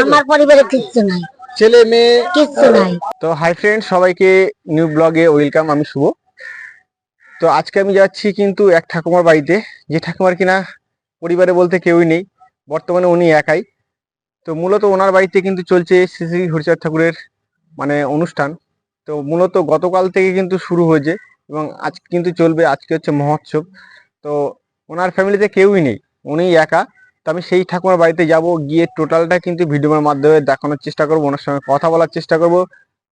আমার পরিবারে কিচ্ছু নাই। ছেলে মেয়ে কিচ্ছু নাই। তো হাই ফ্রেন্ড সবাইকে নিউ ব্লগে ওয়েলকাম আমি শুভ। তো আজকে আমি যাচ্ছি কিন্তু এক ঠাকুমার বাড়িতে যে ঠাকুমার কিনা পরিবারে বলতে কেউই নেই বর্তমানে উনি একাই। তো মূলত ওনার বাড়িতে কিন্তু চলছে শ্রী শ্রী হরিচাঁদ ঠাকুরের মানে অনুষ্ঠান। তো মূলত গতকাল থেকে কিন্তু শুরু হয়েছে এবং আজ কিন্তু চলবে আজকে হচ্ছে মহোৎসব। তো ওনার ফ্যামিলিতে কেউই নেই উনি একা। তো আমি সেই ঠাকুমার বাড়িতে যাব, গিয়ে টোটালটা কিন্তু ভিডিওর মাধ্যমে দেখানোর চেষ্টা করব, ওনার সঙ্গে কথা বলার চেষ্টা করব।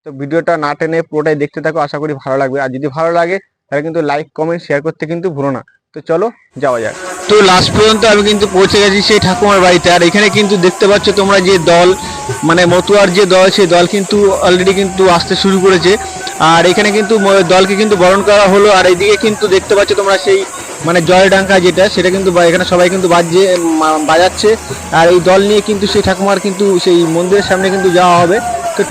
তো ভিডিওটা না টেনে পুরোটাই দেখতে থাকো, আশা করি ভালো লাগবে। আর যদি ভালো লাগে, তাহলে কিন্তু লাইক কমেন্ট শেয়ার করতে কিন্তু ভুলো না। তো চলো, যাওয়া যাক। তো লাস্ট পর্যন্ত আমি কিন্তু পৌঁছে গেছি সেই ঠাকুমার বাড়িতে। আর এখানে কিন্তু দেখতে পাচ্ছ তোমরা যে দল মানে মতুয়ার যে দল, সেই দল কিন্তু অলরেডি কিন্তু আসতে শুরু করেছে। আর এখানে কিন্তু দলকে কিন্তু বরণ করা হলো। আর এইদিকে কিন্তু দেখতে পাচ্ছ তোমরা সেই মানে জয় ডাঙ্কা যেটা, সেটা কিন্তু এখানে সবাই কিন্তু বাজছে বাজাচ্ছে। আর এই দল নিয়ে কিন্তু সেই ঠাকুমার কিন্তু সেই মন্দিরের সামনে কিন্তু যাওয়া হবে। তো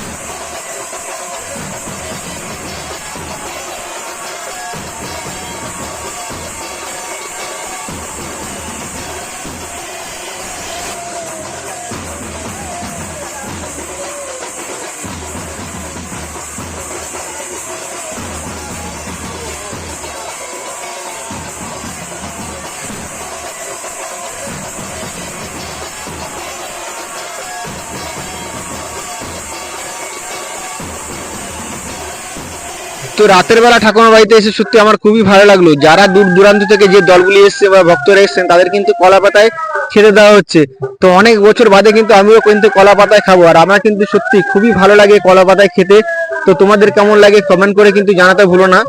তো রাতের বেলা ঠাকুমা বাড়িতে এসে সত্যি আমার খুবই ভালো লাগল। যারা দূর দূরান্ত থেকে যে দলগুলি এসছে বা ভক্তরা এসছেন, তাদের কিন্তু কলা পাতায় খেতে দেওয়া হচ্ছে। তো অনেক বছর বাদে কিন্তু আমিও কিন্তু কলা পাতায় খাব। আর আমার কিন্তু সত্যি খুবই ভালো লাগে কলা পাতায় খেতে। তো তোমাদের কেমন লাগে কমেন্ট করে কিন্তু জানাতে ভুলো না।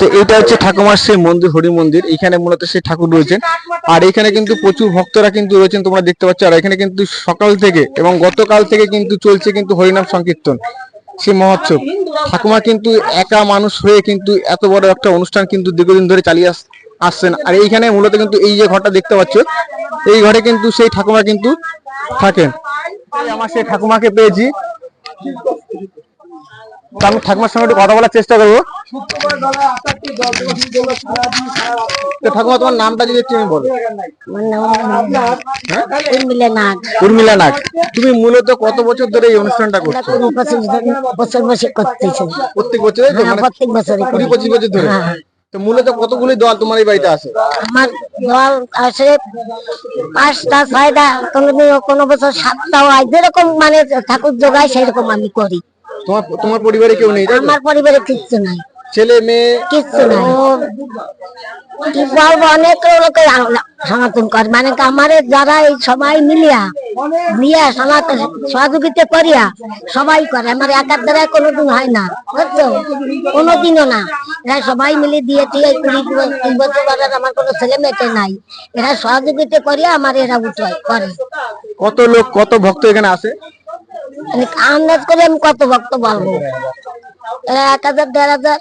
তো এটা হচ্ছে ঠাকুমার সেই মন্দির হরি মন্দির এখানে মূলত সেই ঠাকুর রয়েছেন। আর এখানে কিন্তু প্রচুর ভক্তরা কিন্তু রয়েছেন তোমরা দেখতে পাচ্ছ। আর এখানে কিন্তু সকাল থেকে এবং গতকাল থেকে কিন্তু চলছে কিন্তু হরিনাম সংকীর্তন সেই মহোৎসব। ঠাকুমা কিন্তু একা মানুষ হয়ে কিন্তু এত বড় একটা অনুষ্ঠান কিন্তু দীর্ঘদিন ধরে চালিয়ে আস- আসছেন। আর এইখানে মূলত কিন্তু এই যে ঘরটা দেখতে পাচ্ছ এই ঘরে কিন্তু সেই ঠাকুমা কিন্তু থাকেন। আমার সেই ঠাকুমাকে পেয়েছি। তো আমি ঠাকুমার সঙ্গে একটু কথা বলার চেষ্টা করব। তো ঠাকুমা তোমার নামটা যদি একটু আমি বলো উর্মিলা নাগ। তুমি মূলত কত বছর ধরে এই অনুষ্ঠানটা করছ? বছর বছর করতেছি। প্রত্যেক বছর হ্যাঁ, প্রত্যেক বছরই কুড়ি। পঁচিশ বছর ধরে? হ্যাঁ। তো মূলত কতগুলি দল তোমার এই বাড়িতে আছে? আমার দল আসে পাঁচটা ছয়টা কোনোদিন কোনো বছর সাতটাও হয়। যেরকম মানে ঠাকুর জোগায় সেরকম আমি করি। তোমার তোমার পরিবারে কেউ নেই আমার পরিবারে কিচ্ছু নাই। ছেলে মেয়ে? কিচ্ছু নাই। কি বলব অনেক লোকে সমর্থন করে। মানে আমারে যারা এই সবাই মিলিয়া নিয়ে সনাতন সহযোগিতা করিয়া সবাই করে। আমার একার দ্বারা কোনোদিন হয় না বুঝছ? কোনোদিনও না। এরা সবাই মিলে দিয়ে দিয়ে কুড়ি তিন বছর বাজার আমার কোনো ছেলে মেয়েতে নাই। এরা সহযোগিতা করিয়া আমার এরা উঠায় করে। কত লোক কত ভক্ত এখানে আসে? মানে আন্দাজ করে আমি কত ভক্ত বলব? এক হাজার দেড় হাজার।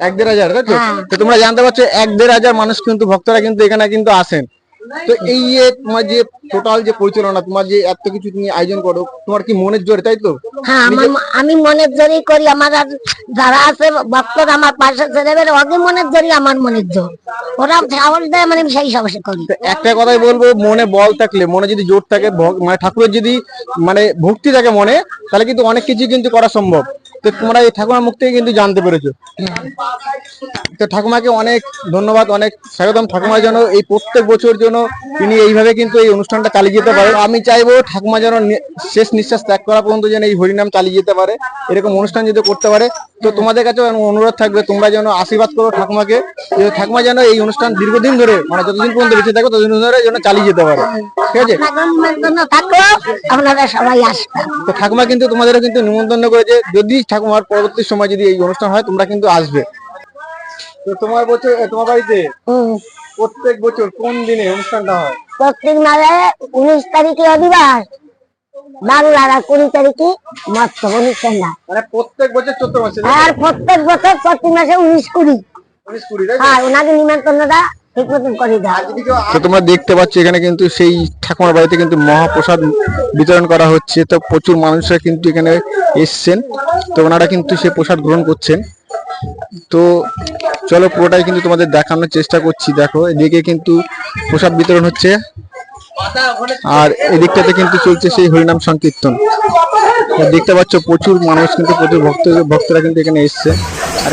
এক দেড় হাজার তাই হ্যাঁ। তো তোমরা জানতে পারছ এক দেড় হাজার মানুষ কিন্তু ভক্তরা কিন্তু এখানে কিন্তু আসেন। তো এই যে তোমার যে টোটাল যে পরিচালনা তোমার যে এত কিছু তুমি আয়োজন করো তোমার কি মনের জোরে তাই তো? হ্যাঁ আমার আমি মনের জোরই করি আমার আর যারা আছে ভক্তরা আমার পাশে ছেলেবেলে অগে মনের জোরই আমার মনের জোর। ওরা সাহস দেয় মানে সেই সাহসে করি। একটা কথাই বলব মনে বল থাকলে মনে যদি জোর থাকে মানে ঠাকুরের যদি মানে ভক্তি থাকে মনে তাহলে কিন্তু অনেক কিছু কিন্তু করা সম্ভব। তো তোমরা এই ঠাকুমার মুখ থেকে কিন্তু জানতে পেরেছ। তো ঠাকুমাকে অনেক ধন্যবাদ অনেক স্বাগতম। ঠাকুমা যেন এই প্রত্যেক বছর জন্য তিনি এইভাবে কিন্তু এই অনুষ্ঠানটা চালিয়ে যেতে পারে। আমি চাইব ঠাকুমা যেন শেষ নিঃশ্বাস ত্যাগ করা পর্যন্ত যেন এই হরিনাম চালিয়ে যেতে পারে। এরকম অনুষ্ঠান যদি করতে পারে তো তোমাদের কাছে অনুরোধ থাকবে তোমরা যেন আশীর্বাদ করো ঠাকুমাকে যে ঠাকুমা যেন এই অনুষ্ঠান দীর্ঘদিন ধরে মানে যতদিন পর্যন্ত বেঁচে থাকো ততদিন ধরে যেন চালিয়ে যেতে পারে। ঠিক আছে? আপনারা সবাই আসবেন। তো ঠাকুমা কিন্তু তোমাদেরও কিন্তু নিমন্ত্রণ করেছে। যদি ঠাকুমার পরবর্তী সময় যদি এই অনুষ্ঠান হয় তোমরা কিন্তু আসবে। তো তোমার বছর তোমার বাড়িতে প্রত্যেক বছর কোন দিনে অনুষ্ঠানটা হয়? প্রত্যেক মাসে উনিশ তারিখে অধিবাস বাংলার কুড়ি তারিখে মৎস্য অনুষ্ঠান হয়। মানে প্রত্যেক বছর চৈত্র মাসে আর প্রত্যেক বছর প্রতি মাসে উনিশ কুড়ি। উনিশ কুড়ি? আর ওনাকে নিমন্ত্রণটা ঠিক মতন করে দেওয়া তো তোমরা দেখতে পাচ্ছ এখানে কিন্তু সেই ঠাকুমার বাড়িতে কিন্তু মহাপ্রসাদ বিতরণ করা হচ্ছে। তো প্রচুর মানুষরা কিন্তু এখানে এসছেন। তো ওনারা কিন্তু সে প্রসাদ গ্রহণ করছেন। তো চলো পুরোটাই কিন্তু তোমাদের দেখানোর চেষ্টা করছি। দেখো এদিকে কিন্তু প্রসাদ বিতরণ হচ্ছে। আর এদিকটাতে কিন্তু চলছে সেই হরিনাম সংকীর্তন। দেখতে পাচ্ছ প্রচুর মানুষ কিন্তু প্রচুর ভক্ত ভক্তরা কিন্তু এখানে এসছে। আর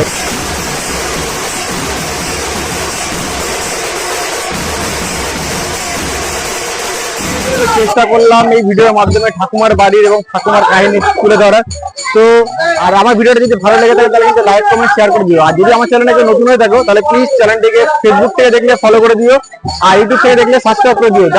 চেষ্টা করলাম এই ভিডিওর মাধ্যমে ঠাকুমার বাড়ির এবং ঠাকুমার কাহিনী তুলে ধরার। তো, আর আমার ভিডিওটা যদি ভালো লেগে থাকে, তাহলে কিন্তু লাইক কমেন্ট শেয়ার করে দিও। আর যদি আমার চ্যানেলটাকে নতুন হয়ে থাকো, তাহলে প্লিজ চ্যানেলটিকে ফেসবুক থেকে দেখলে ফলো করে দিও, আর ইউটিউব থেকে দেখলে সাবস্ক্রাইব করে দিও।